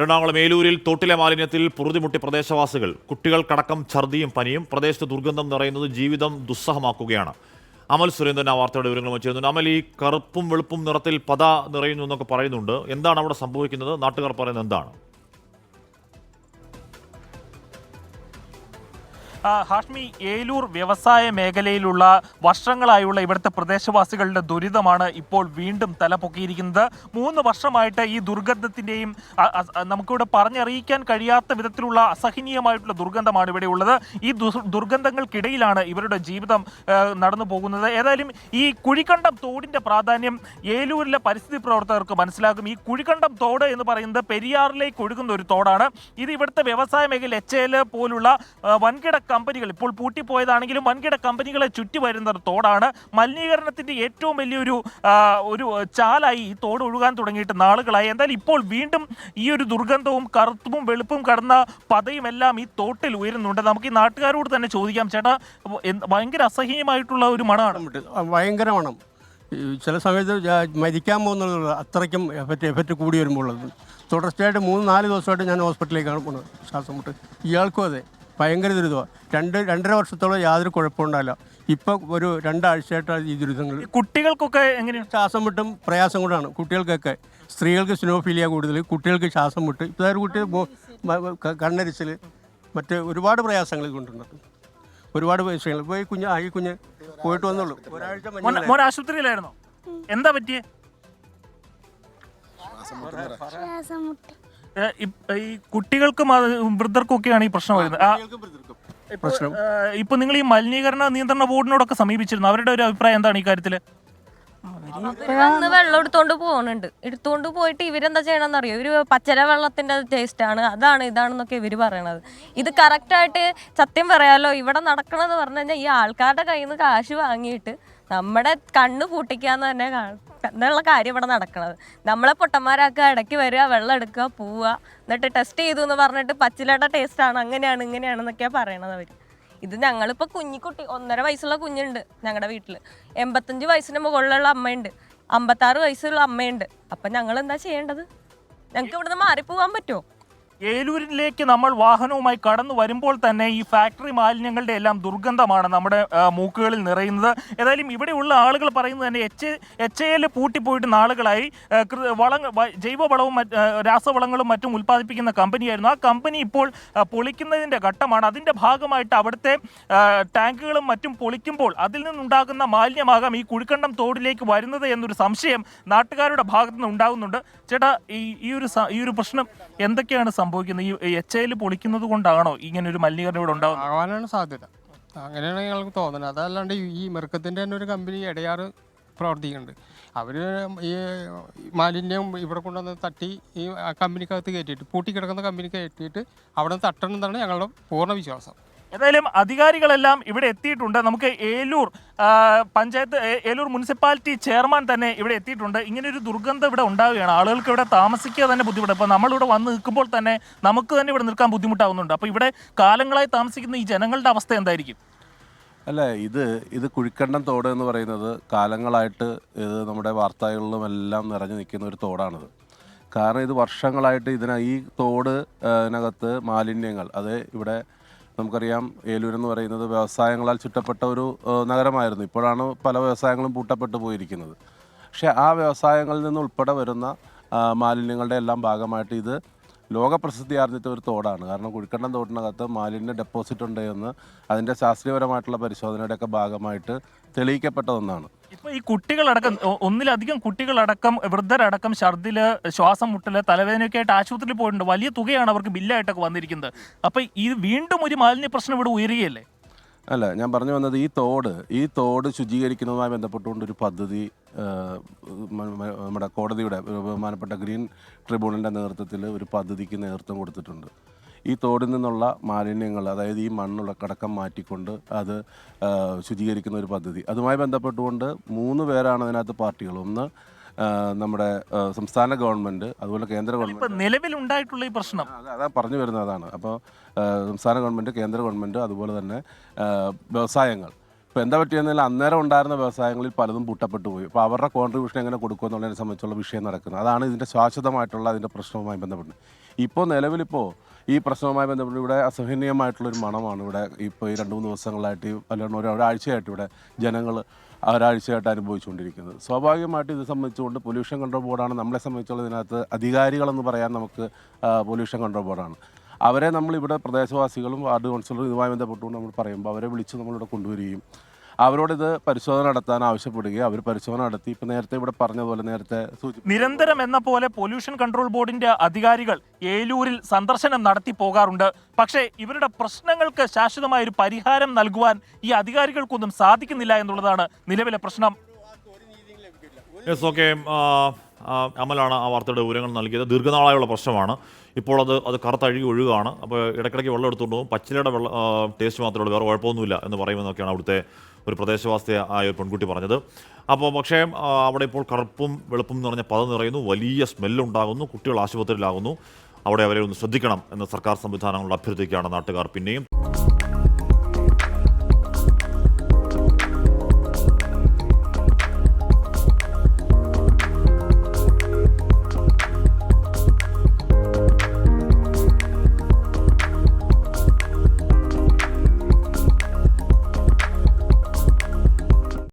എറണാകുളം ഏലൂരിൽ തോട്ടിലെ മാലിന്യത്തിൽ പൊറുതിമുട്ടി പ്രദേശവാസികൾ. കുട്ടികൾക്കടക്കം ഛർദിയും പനിയും പ്രദേശത്ത് ദുർഗന്ധം നിറയുന്നത് ജീവിതം ദുസ്സഹമാക്കുകയാണ്. അമൽ സുരേന്ദ്രൻ ആ വാർത്തയുടെ വിവരങ്ങൾ ചേരുന്നുണ്ട് അമൽ ഈ കറുപ്പും വെളുപ്പും നിറത്തിൽ പത നിറയുന്നു എന്നൊക്കെ പറയുന്നുണ്ട്. എന്താണ് അവിടെ സംഭവിക്കുന്നത്? നാട്ടുകാർ പറയുന്നത് എന്താണ്? ഹാഷ്മി ഏലൂർ വ്യവസായ മേഖലയിലുള്ള വർഷങ്ങളായുള്ള ഇവിടുത്തെ പ്രദേശവാസികളുടെ ദുരിതമാണ് ഇപ്പോൾ വീണ്ടും തലപൊക്കിയിരിക്കുന്നത്. മൂന്ന് വർഷമായിട്ട് ഈ ദുർഗന്ധത്തിന്റെയും നമുക്കിവിടെ പറഞ്ഞറിയിക്കാൻ കഴിയാത്ത വിധത്തിലുള്ള അസഹനീയമായിട്ടുള്ള ദുർഗന്ധമാണ് ഇവിടെ ഉള്ളത്. ഈ ദുർ- ദുർഗന്ധങ്ങൾക്കിടയിലാണ് ഇവരുടെ ജീവിതം നടന്നു പോകുന്നത്. ഏതായാലും ഈ കുഴിക്കണ്ടം തോടിന്റെ പ്രാധാന്യം ഏലൂരിലെ പരിസ്ഥിതി പ്രവർത്തകർക്ക് മനസ്സിലാകും. ഈ കുഴിക്കണ്ടം തോട് എന്ന് പറയുന്നത് പെരിയാറിലേക്ക് ഒഴുകുന്ന ഒരു തോടാണ്. ഇത് ഇവിടുത്തെ വ്യവസായ മേഖല എച്ച് എൽ പോലുള്ള വൻകിട കമ്പനികൾ ഇപ്പോൾ പൂട്ടിപ്പോയതാണെങ്കിലും വൻകിട കമ്പനികളെ ചുറ്റി വരുന്ന തോടാണ്. മലിനീകരണത്തിന്റെ ഏറ്റവും വലിയൊരു ഒരു ചാലായി ഈ തോട് ഒഴുകാൻ തുടങ്ങിയിട്ട് നാളുകളായി. എന്തായാലും ഇപ്പോൾ വീണ്ടും ഈ ഒരു ദുർഗന്ധവും കറുത്തും വെളുപ്പും കടന്ന പതയും എല്ലാം ഈ തോട്ടിൽ ഉയരുന്നുണ്ട്. നമുക്ക് ഈ നാട്ടുകാരോട് തന്നെ ചോദിക്കാം ചേട്ടാ ഭയങ്കര അസഹ്യമായിട്ടുള്ള ഒരു മണമാണ്. ഭയങ്കര മണം. ചില സമയത്ത് മരിക്കാൻ പോകുന്നത് അത്രയ്ക്കും എഫക്റ്റ് എഫക്റ്റ് കൂടി വരുമ്പോൾ ഉള്ളത് തുടർച്ചയായിട്ട് മൂന്ന് നാല് ദിവസമായിട്ട് ഞാൻ ഹോസ്പിറ്റലിലേക്കാണ് പോകുന്നത്. ശ്വാസം മുട്ട്. ഇയാൾക്കും അതെ. ഭയങ്കര ദുരിതമാണ് രണ്ട് രണ്ടര വർഷത്തോളം യാതൊരു കുഴപ്പമുണ്ടായില്ല ഇപ്പം ഒരു രണ്ടാഴ്ചയായിട്ടാണ് ഈ ദുരിതങ്ങൾ കുട്ടികൾക്കൊക്കെ എങ്ങനെയാണ് ശ്വാസം മുട്ടും പ്രയാസം കൊണ്ടാണ് കുട്ടികൾക്കൊക്കെ. സ്ത്രീകൾക്ക് സ്നോഫീലിയ കൂടുതൽ കുട്ടികൾക്ക് ശ്വാസം മുട്ട്. ഇപ്പോൾ ഒരു കുട്ടി കണ്ണരിച്ചിൽ മറ്റ് ഒരുപാട് പ്രയാസങ്ങൾ കൊണ്ടുണ്ട് ഒരുപാട് വിഷയങ്ങൾ. ഇപ്പോൾ ഈ കുഞ്ഞ് ആ ഈ കുഞ്ഞ് പോയിട്ട് വന്നുള്ളൂ ഒരാഴ്ച ആശുപത്രിയിലായിരുന്നോ? എന്താ പറ്റിയേ? ശ്വാസം മുട്ട് ഇപ്പ- ഈ കുട്ടികൾക്കും അത് വൃദ്ധർക്കും ഒക്കെയാണ് ഈ പ്രശ്നം വരുന്നത്. പ്രശ്നം. ഇപ്പൊ നിങ്ങൾ ഈ മലിനീകരണ നിയന്ത്രണ ബോർഡിനോടൊക്കെ സമീപിച്ചിരുന്നു. അവരുടെ ഒരു അഭിപ്രായം എന്താണ് ഈ കാര്യത്തിൽ? വെള്ളം എടുത്തോണ്ട് പോകുന്നുണ്ട് എടുത്തോണ്ട് പോയിട്ട് ഇവരെന്താ ചെയ്യണമെന്ന് അറിയോ ഇവർ പച്ചര വെള്ളത്തിന്റെ ടേസ്റ്റ് ആണ്. അതാണ് ഇതാണെന്നൊക്കെ ഇവർ പറയണത്. ഇത് കറക്റ്റ് ആയിട്ട് സത്യം പറയാലോ? ഇവിടെ നടക്കണമെന്ന് പറഞ്ഞു കഴിഞ്ഞാൽ ഈ ആൾക്കാരുടെ കയ്യിൽ നിന്ന് കാശ് വാങ്ങിയിട്ട് നമ്മുടെ കണ്ണ് പൂട്ടിക്കാന്ന് തന്നെ എന്നുള്ള കാര്യം ഇവിടെ നടക്കണത്. നമ്മളെ പൊട്ടന്മാരാക്കുക ഇടയ്ക്ക് വരിക വെള്ളം എടുക്കുക പോവുക എന്നിട്ട് ടെസ്റ്റ് ചെയ്തു എന്ന് പറഞ്ഞിട്ട് പച്ചിലയുടെ ടേസ്റ്റ് ആണ് അങ്ങനെയാണ് ഇങ്ങനെയാണെന്നൊക്കെയാണ് പറയണത് അവർ ഇത് ഞങ്ങളിപ്പോൾ കുഞ്ഞിക്കുട്ടി ഒന്നര വയസ്സുള്ള കുഞ്ഞുണ്ട് ഞങ്ങളുടെ വീട്ടിൽ എൺപത്തഞ്ച് വയസ്സിന് മുകളിലുള്ള അമ്മയുണ്ട്. അമ്പത്താറ് വയസ്സുള്ള അമ്മയുണ്ട്. അപ്പം ഞങ്ങൾ എന്താ ചെയ്യേണ്ടത്? ഞങ്ങൾക്ക് ഇവിടുന്ന് മാറിപ്പോവാൻ പറ്റുമോ ഏലൂരിലേക്ക് നമ്മൾ വാഹനവുമായി കടന്നു വരുമ്പോൾ തന്നെ ഈ ഫാക്ടറി മാലിന്യങ്ങളുടെ എല്ലാം ദുർഗന്ധമാണ് നമ്മുടെ മൂക്കുകളിൽ നിറയുന്നത്. ഏതായാലും ഇവിടെയുള്ള ആളുകൾ പറയുന്നത് തന്നെ എച്ച് എച്ച് എൽ പൂട്ടിപ്പോയിട്ട് നാളുകളായി വളങ്ങൾ ജൈവവളവും രാസവളങ്ങളും മറ്റും ഉൽപ്പാദിപ്പിക്കുന്ന കമ്പനിയായിരുന്നു. ആ കമ്പനി ഇപ്പോൾ പൊളിക്കുന്നതിന്റെ ഘട്ടമാണ്. അതിന്റെ ഭാഗമായിട്ട് അവിടുത്തെ ടാങ്കുകളും മറ്റും പൊളിക്കുമ്പോൾ അതിൽ നിന്നുണ്ടാകുന്ന മാലിന്യമാകാം ഈ കുഴിക്കണ്ടം തോടിലേക്ക് വരുന്നത് എന്നൊരു സംശയം നാട്ടുകാരുടെ ഭാഗത്തുനിന്ന് ഉണ്ടാകുന്നുണ്ട്. ചേട്ടാ ഈ ഈ ഒരു ഈ ഒരു പ്രശ്നം എന്തൊക്കെയാണ് സംഭവിക്കുന്നത്? ഈ എച്ച് ഐയിൽ പൊളിക്കുന്നത് കൊണ്ടാണോ ഇങ്ങനെ ഒരു മലിനീകരണം ഇവിടെ ഉണ്ടാകുന്നത് ആവാനാണ് സാധ്യത. അങ്ങനെയാണ് ഞങ്ങൾക്ക് തോന്നുന്നത്. അതല്ലാണ്ട് ഈ- മെർക്കത്തിന്റെ തന്നെ ഒരു കമ്പനി ഇടയാറ് പ്രവർത്തിക്കുന്നുണ്ട്. അവർ ഈ മാലിന്യം ഇവിടെ കൊണ്ടുവന്ന് തട്ടി ഈ കമ്പനിക്കകത്ത് കയറ്റിയിട്ട് പൂട്ടിക്കിടക്കുന്ന കമ്പനി കയറ്റിയിട്ട് അവിടെ നിന്ന് തട്ടണമെന്നാണ് ഞങ്ങളുടെ പൂർണ വിശ്വാസം. ഏതായാലും അധികാരികളെല്ലാം ഇവിടെ എത്തിയിട്ടുണ്ട്. നമുക്ക് ഏലൂർ പഞ്ചായത്ത് ഏലൂർ മുനിസിപ്പാലിറ്റി ചെയർമാൻ തന്നെ ഇവിടെ എത്തിയിട്ടുണ്ട്. ഇങ്ങനെ ഒരു ദുർഗന്ധം ഇവിടെ ഉണ്ടാവുകയാണ്. ആളുകൾക്ക് ഇവിടെ താമസിക്കുക തന്നെ ബുദ്ധിമുട്ട്. അപ്പോൾ നമ്മളിവിടെ വന്ന് നിൽക്കുമ്പോൾ തന്നെ നമുക്ക് തന്നെ ഇവിടെ നിൽക്കാൻ ബുദ്ധിമുട്ടാവുന്നുണ്ട്. അപ്പോൾ ഇവിടെ കാലങ്ങളായി താമസിക്കുന്ന ഈ ജനങ്ങളുടെ അവസ്ഥ എന്തായിരിക്കും? അല്ല ഇത് ഇത് കുഴിക്കണ്ടം തോട് എന്ന് പറയുന്നത് കാലങ്ങളായിട്ട് ഇത് നമ്മുടെ വാർത്തകളിലും എല്ലാം നിറഞ്ഞു നിൽക്കുന്ന ഒരു തോടാണിത്. കാരണം ഇത് വർഷങ്ങളായിട്ട് ഇതിന ഈ തോട് ഇതിനകത്ത് മാലിന്യങ്ങൾ അത് ഇവിടെ നമുക്കറിയാം ഏലൂർ എന്ന് പറയുന്നത് വ്യവസായങ്ങളാൽ ചുറ്റപ്പെട്ട ഒരു നഗരമായിരുന്നു. ഇപ്പോഴാണ് പല വ്യവസായങ്ങളും പൂട്ടപ്പെട്ടു പോയിരിക്കുന്നത്. പക്ഷേ ആ വ്യവസായങ്ങളിൽ നിന്ന് ഉൾപ്പെടെ വരുന്ന മാലിന്യങ്ങളുടെ എല്ലാം ഭാഗമായിട്ട് ഇത് ലോകപ്രസിദ്ധി ആർജിച്ച ഒരു തോടാണ്. കാരണം കുഴിക്കണ്ടം തോട്ടിനകത്ത് മാലിന്യ ഡെപ്പോസിറ്റ് ഉണ്ട് എന്ന് അതിന്റെ ശാസ്ത്രീയപരമായിട്ടുള്ള പരിശോധനയുടെയൊക്കെ ഭാഗമായിട്ട് തെളിയിക്കപ്പെട്ട ഒന്നാണ്. ഇപ്പൊ ഈ കുട്ടികളടക്കം ഒന്നിലധികം കുട്ടികളടക്കം വൃദ്ധരടക്കം ഛർദിൽ ശ്വാസം മുട്ടൽ തലവേദനയൊക്കെ ആയിട്ട് ആശുപത്രിയിൽ പോയിട്ടുണ്ട്. വലിയ തുകയാണ് അവർക്ക് ബില്ലായിട്ടൊക്കെ വന്നിരിക്കുന്നത്. അപ്പൊ ഇത് വീണ്ടും ഒരു മാലിന്യ പ്രശ്നം ഇവിടെ ഉയരുകയല്ലേ? അല്ല ഞാൻ പറഞ്ഞു വന്നത് ഈ തോട് ഈ തോട് ശുചീകരിക്കുന്നതുമായി ബന്ധപ്പെട്ടുകൊണ്ട് ഒരു പദ്ധതി നമ്മുടെ കോടതിയുടെ ബഹുമാനപ്പെട്ട ഗ്രീൻ ട്രിബ്യൂണലിന്റെ നേതൃത്വത്തിൽ ഒരു പദ്ധതിക്ക് നേതൃത്വം കൊടുത്തിട്ടുണ്ട്. ഈ തോടിൽ നിന്നുള്ള മാലിന്യങ്ങൾ അതായത് ഈ മണ്ണുള്ള കടക്കം മാറ്റിക്കൊണ്ട് അത് ശുചീകരിക്കുന്ന ഒരു പദ്ധതി. അതുമായി ബന്ധപ്പെട്ടുകൊണ്ട് മൂന്ന് പേരാണ് അതിനകത്ത് പാർട്ടികൾ. ഒന്ന് നമ്മുടെ സംസ്ഥാന ഗവൺമെന്റ് അതുപോലെ കേന്ദ്ര ഗവൺമെന്റ്. നിലവിലുണ്ടായിട്ടുള്ള ഈ പ്രശ്നം. അതാ- പറഞ്ഞു വരുന്നതാണ് അതാണ്. അപ്പോൾ സംസ്ഥാന ഗവൺമെന്റ് കേന്ദ്ര ഗവൺമെന്റ് അതുപോലെ തന്നെ വ്യവസായങ്ങൾ. ഇപ്പോൾ എന്താ പറ്റിയെന്നാൽ അന്നേരം ഉണ്ടായിരുന്ന വ്യവസായങ്ങളിൽ പലതും പൂട്ടപ്പെട്ടു പോയി. അപ്പോൾ അവരുടെ കോൺട്രിബ്യൂഷൻ എങ്ങനെ കൊടുക്കുമെന്നുള്ളതിനെ സംബന്ധിച്ചുള്ള വിഷയം നടക്കുന്നത് അതാണ് ഇതിന്റെ ശാശ്വതമായിട്ടുള്ള അതിന്റെ പ്രശ്നവുമായി ബന്ധപ്പെട്ട്. ഇപ്പോൾ നിലവിലിപ്പോൾ ഈ പ്രശ്നവുമായി ബന്ധപ്പെട്ട് ഇവിടെ അസഹനീയമായിട്ടുള്ളൊരു മണമാണ് ഇവിടെ ഇപ്പോൾ ഈ രണ്ട് മൂന്ന് ദിവസങ്ങളായിട്ട് അല്ലെങ്കിൽ ഒരു ഒരാഴ്ചയായിട്ട് ഇവിടെ ജനങ്ങൾ ഒരാഴ്ചയായിട്ട് അനുഭവിച്ചുകൊണ്ടിരിക്കുന്നത്. സ്വാഭാവികമായിട്ട് ഇത് സംബന്ധിച്ചുകൊണ്ട് പൊല്യൂഷൻ കൺട്രോൾ ബോർഡാണ് നമ്മളെ സംബന്ധിച്ചുള്ള ഇതിനകത്ത് അധികാരികളെന്ന് പറയാൻ നമുക്ക് പൊല്യൂഷൻ കൺട്രോൾ ബോർഡാണ്. അവരെ നമ്മളിവിടെ പ്രദേശവാസികളും വാർഡ് കൗൺസിലറും ഇതുമായി ബന്ധപ്പെട്ടുകൊണ്ട് നമ്മൾ പറയുമ്പോൾ അവരെ വിളിച്ച് നമ്മളിവിടെ കൊണ്ടുവരികയും അവരോട് ഇത് പരിശോധന നടത്താൻ ആവശ്യപ്പെടുകയും അവർ പരിശോധന നടത്തി. ഇപ്പം നേരത്തെ ഇവിടെ പറഞ്ഞതുപോലെ നേരത്തെ സൂചി നിരന്തരം എന്ന പോലെ പൊല്യൂഷൻ കൺട്രോൾ ബോർഡിന്റെ അധികാരികൾ ഏലൂരിൽ സന്ദർശനം നടത്തി പോകാറുണ്ട്. പക്ഷേ ഇവരുടെ പ്രശ്നങ്ങൾക്ക് ശാശ്വതമായ ഒരു പരിഹാരം നൽകുവാൻ ഈ അധികാരികൾക്കൊന്നും സാധിക്കുന്നില്ല എന്നുള്ളതാണ് നിലവിലെ പ്രശ്നം. യെസ് ഓക്കെ അമലാണ് ആ വാർത്തയുടെ വിവരങ്ങൾ നൽകിയത്. ദീർഘനാളായുള്ള പ്രശ്നമാണ്. ഇപ്പോൾ അത് അത് കറുത്തഴുകി ഒഴുകുകയാണ് അപ്പോൾ ഇടയ്ക്കിടയ്ക്ക് വെള്ളം എടുത്തുകൊണ്ട് പോകും. പച്ചിലയുടെ വെള്ളം ടേസ്റ്റ് മാത്രമേ ഉള്ളൂ വേറെ കുഴപ്പമൊന്നുമില്ല എന്ന് പറയുമെന്നൊക്കെയാണ് അവിടുത്തെ ഒരു പ്രദേശവാസി ആയ ഒരു പെൺകുട്ടി പറഞ്ഞത്. അപ്പോൾ പക്ഷേ അവിടെ ഇപ്പോൾ കറുപ്പും വെളുപ്പും എന്ന് പറഞ്ഞ പദം നിറയുന്നു. വലിയ സ്മെല്ലുണ്ടാകുന്നു. കുട്ടികൾ ആശുപത്രിയിലാകുന്നു. അവിടെ അവരെ ഒന്ന് ശ്രദ്ധിക്കണം എന്ന് സർക്കാർ സംവിധാനങ്ങളുടെ അഭ്യർത്ഥിക്കുകയാണ് നാട്ടുകാർ. പിന്നെയും